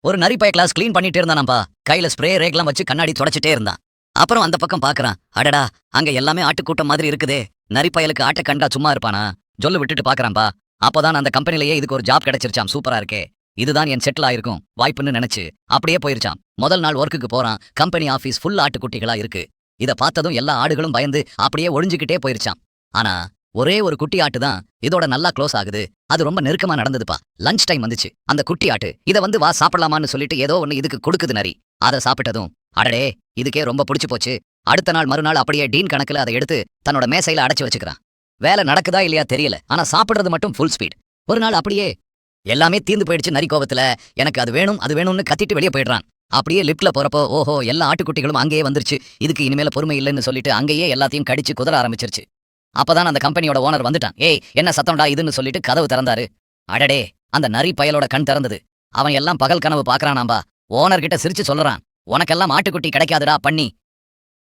ஒரு நரிப்பைய class clean பண்ணிட்டே இருந்தானாம்பா. கையில ஸ்ப்ரே ரேக்லாம் வச்சு கண்ணாடி தொடச்சிட்டே இருந்தான். அப்புறம் அந்த பக்கம் பாக்குறான். அடடா அங்க எல்லாமே ஆட்டுக்கூட்டம் மாதிரி இருக்குதே. நரிப்பயலுக்கு ஆட்டை கண்டா சும்மா இருப்பானா? ஜொல்லு விட்டுட்டு பாக்குறான்பா. அப்பதான் அந்த கம்பெனிலேயே இதுக்கு ஒரு ஜாப் கிடைச்சிருச்சாம். சூப்பரா இருக்கே. இதுதான் என் செட்டில் ஆயிருக்கும். வாய்ப்புன்னு நினைச்சு அப்படியே போயிருச்சான் முதல் நாள் ஒர்க்குக்கு போறான். கம்பெனி ஆஃபீஸ் ஃபுல் ஆட்டுக்குட்டிகளா இருக்கு. இத பார்த்ததும் எல்லா ஆடுகளும் பயந்து அப்படியே ஒழிஞ்சுக்கிட்டே போயிருச்சான் ஆனா ஒரே ஒரு குட்டி ஆட்டு தான் இதோட நல்லா க்ளோஸ் ஆகுது. அது ரொம்ப நெருக்கமா நடந்ததுப்பா. லஞ்ச் டைம் வந்துச்சு. அந்த குட்டி ஆட்டு இத வந்து வா சாப்பிடலாமான்னு சொல்லிட்டு ஏதோ ஒன்னு இதுக்கு கொடுக்குது நரி. அதை சாப்பிட்டதும் அடடே இதுக்கே ரொம்ப பிடிச்சு போச்சு. அடுத்த நாள் மறுநாள் அப்படியே டீன் கணக்குல அதை எடுத்து தன்னோட மேசையில அடைச்சு வச்சுக்கிறான். வேலை நடக்குதா இல்லையா தெரியல. ஆனா சாப்பிடுறது மட்டும் ஃபுல் ஸ்பீட் ஒரு நாள் அப்படியே எல்லாமே தீந்து போயிடுச்சு நரி கோவத்துல. எனக்கு அது வேணும் அது வேணும்னு கத்திட்டு வெளியே போயிடுறான். அப்படியே லிப்ட்ல போறப்போ ஓஹோ எல்லா ஆட்டுக்குட்டிகளும் அங்கேயே வந்துருச்சு. இதுக்கு இனிமேல பொறுமை இல்லைன்னு சொல்லிட்டு அங்கேயே எல்லாத்தையும் கடிச்சு குதற ஆரம்பிச்சிருச்சு. அப்பதான் அந்த கம்பெனியோட ஓனர் வந்துட்டான். ஏய் என்ன சத்தம்டா இதுன்னு சொல்லிட்டு கதவு திறந்தாரு. அடடே அந்த நரி பயலோட கண் திறந்தது. அவன் எல்லாம் பகல் கனவு பாக்குறானாம்பா. ஓனர் கிட்ட சிரிச்சு சொல்றான். உனக்கெல்லாம் ஆட்டுக்குட்டி கிடைக்காதுடா பண்ணி.